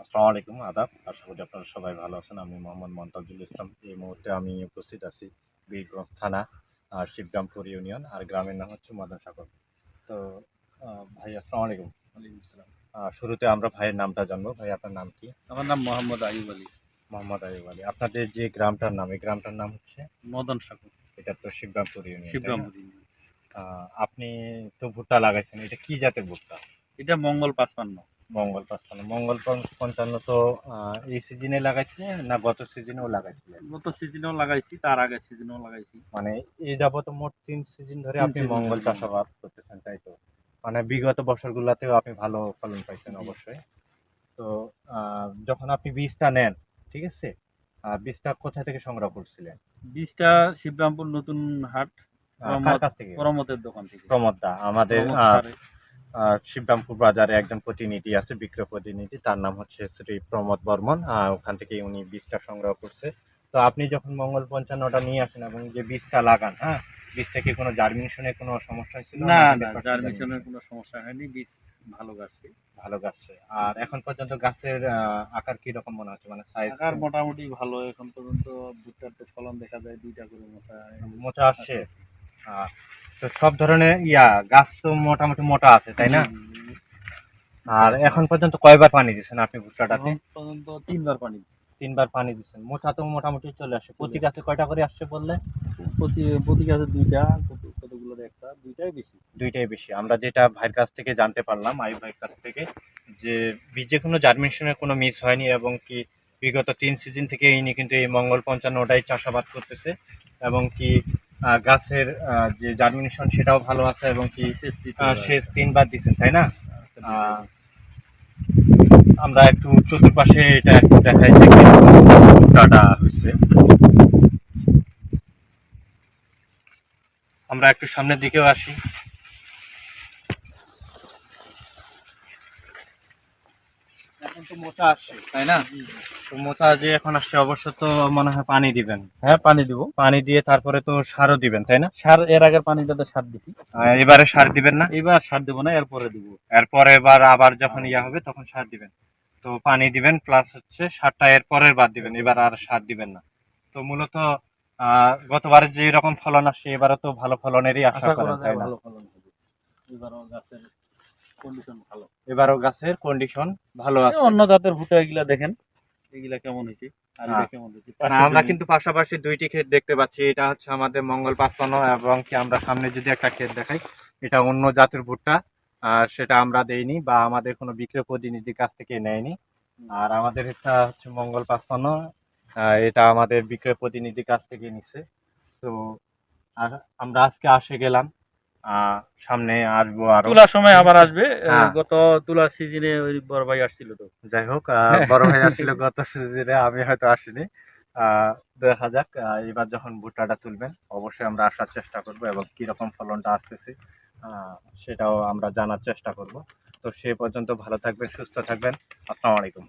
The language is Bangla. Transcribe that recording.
আসসালামু আলাইকুম আদাব। আশা করি আপনারা সবাই ভালো আছেন। আমি মোহাম্মদ মন্তাজুল ইসলাম। এই মুহূর্তে আমি উপস্থিত আছি বীরগঞ্জ থানা আর শিবগ্রামপুর ইউনিয়ন আর গ্রামের নাম হচ্ছে মদন সাগর। তো ভাই আসসালামু আলাইকুম। শুরুতে আমরা ভাইয়ের নামটা জানব। ভাই আপনার নাম কি? আমার নাম মোহাম্মদ আইব আলী। মোহাম্মদ আইব আলী। আপনাদের যে গ্রামটার নাম এই গ্রামটার নাম হচ্ছে? মদন সাগর। এটা তো শিবগ্রামপুর ইউনিয়ন তাই না? শিবরামপুর আহ, আপনি তো ভুট্টা লাগাইছেন। এটা কি জাতের ভুট্টা? এটা মঙ্গল পাঁচপান্ন। মঙ্গল পঞ্চান্ন মঙ্গল পঞ্চান্ন তো এই সিজনে লাগাইছে না গত সিজনেও লাগাইছিলেন গত সিজনেও লাগাইছি তার আগে সিজনেও লাগাইছি। মানে এই যাবত মোট তিন সিজন ধরে আপনি মঙ্গল চাষাবাদ করতেছেন তাই তো? মানে বিগত বছরগুলোতেও আপনি ভালো ফলন পাইছেন অবশ্যই। তো যখন আপনি বীজটা নেন ঠিক আছে? বীজটা কোথা থেকে সংগ্রহ করছিলেন? বীজটা শিবরামপুর নতুন হাট কাছ থেকে? পরমতের দোকান থেকে। প্রমোদ দা আমাদের শিবরামপুর বাজারে একজন প্রতিনিধি আছে বিক্রয় প্রতিনিধি। তার নাম হচ্ছে শ্রী প্রমোদ বর্মন। ওখান থেকে উনি বীজটা সংগ্রহ করছে। তো আপনি যখন মঙ্গল পঞ্চান্নটা নিয়ে আসেন এবং যে বীজটা লাগান হ্যাঁ বীজটা কি কোনো জার্মিনেশনের কোনো সমস্যা হয়েছিল? না 100% না জার্মিশনের কোনো সমস্যা হয়নি বীজ ভালো গাছে। ভালো গাছে। আর এখন পর্যন্ত গাছের আকার কি রকম মনে হচ্ছে? মানে সাইজ আকার মোটামুটি ভালো এখন পর্যন্ত ভুট্টার তো ফলন দেখা যায় দুইটা করে মোটা মোটা আসছে? আহ, তো সব ধরনের ইয়া গাছ তো মোটামুটি মোটা আছে তাই না? আর এখন পর্যন্ত কয়বার পানি দিচ্ছেন আপনি ভুট্টাটাতে? পর্যন্ত তিনবার পানি তিনবার পানি দিচ্ছেন মোটা তো মোটামুটি চলে আসে। প্রতি গাছে কয়টা করে আসছে বললে? প্রতি প্রতি গাছে দুইটা কত- কতগুলোর একটা দুইটাই বেশি। দুইটাই বেশি। আমরা যেটা ভাইয়ের কাছ থেকে জানতে পারলাম আই ভাইয়ের কাছ থেকে যে বীজে কোনো জার্মিনেশনের কোনো মিস হয়নি এবং কি বিগত তিন সিজন থেকে ইনি কিন্তু এই মঙ্গল পঞ্চান্নটাই চাষাবাদ করতেছে এবং কি গাছের যে জার্মিনেশন সেটাও ভালো আছে এবং কি শেষ শেষ তিনবার দিচ্ছেন তাই না? আচ্ছা, আমরা একটু চতুর্পাশে এটা একটু দেখাই ভুট্টাটা হয়েছে। আমরা একটু সামনের দিকেও আসি। এখন তো মোটা আসছে তাই না? তো মোটা যে এখন আসছে অবশ্য তো মনে হয় পানি দিবেন। হ্যাঁ পানি দিব। পানি দিয়ে তারপরে তো সারও দিবেন তাই না? সার এর আগের পানিটাতে সার দিছি। এবারে সার দিবেন না? এবার সার দেবো না এরপরে দিব। এরপরে এবার আবার যখন ইয়া হবে তখন সার দিবেন। তো পানি দিবেন প্লাস হচ্ছে সারটা এর পরের বার দিবেন এবার আর সার দিবেন না। তো মূলত আহ, গতবারে যে রকম ফলন আসছে এবারও তো ভালো ফলনেরই আশা করা তাই না? ভালো ফলন এবারও গাছের কন্ডিশন ভালো। এবারও গাছের কন্ডিশন ভালো আছে। অন্য জাতের ভুট্টা এগুলা দেখেন এগুলা কেমন হয়েছে হ্যাঁ। কেমন হয়েছে না, আমরা কিন্তু পাশাপাশি দুইটি ক্ষেত দেখতে পাচ্ছি এটা হচ্ছে আমাদের মঙ্গল পাঁচপান্ন এবং কি আমরা সামনে যদি একটা ক্ষেত দেখাই এটা অন্য জাতের ভুট্টা আর সেটা আমরা দেইনি বা আমাদের কোনো বিক্রয় প্রতিনিধির কাছ থেকে নেয়নি। আর আমাদের এটা হচ্ছে মঙ্গল পাঁচপান্ন এটা আমাদের বিক্রয় প্রতিনিধির কাছ থেকে নিচ্ছে তো আর আমরা আজকে আসে গেলাম সামনে আসব আরও। তুলার সময় আবার আসবে হ্যাঁ। গত তুলার সিজনে ওই বড় ভাই আসছিল তো। যাই হোক বড় ভাই আসছিল গত সিজনে আমি হয়তো আসিনি। আহ, দেখা যাক এবার যখন ভুট্টাটা তুলবেন অবশ্যই আমরা আসার চেষ্টা করব এবং কীরকম ফলনটা আসতেছে আহ, সেটাও আমরা জানার চেষ্টা করব। তো সে পর্যন্ত ভালো থাকবেন সুস্থ থাকবেন। আসসালামু আলাইকুম।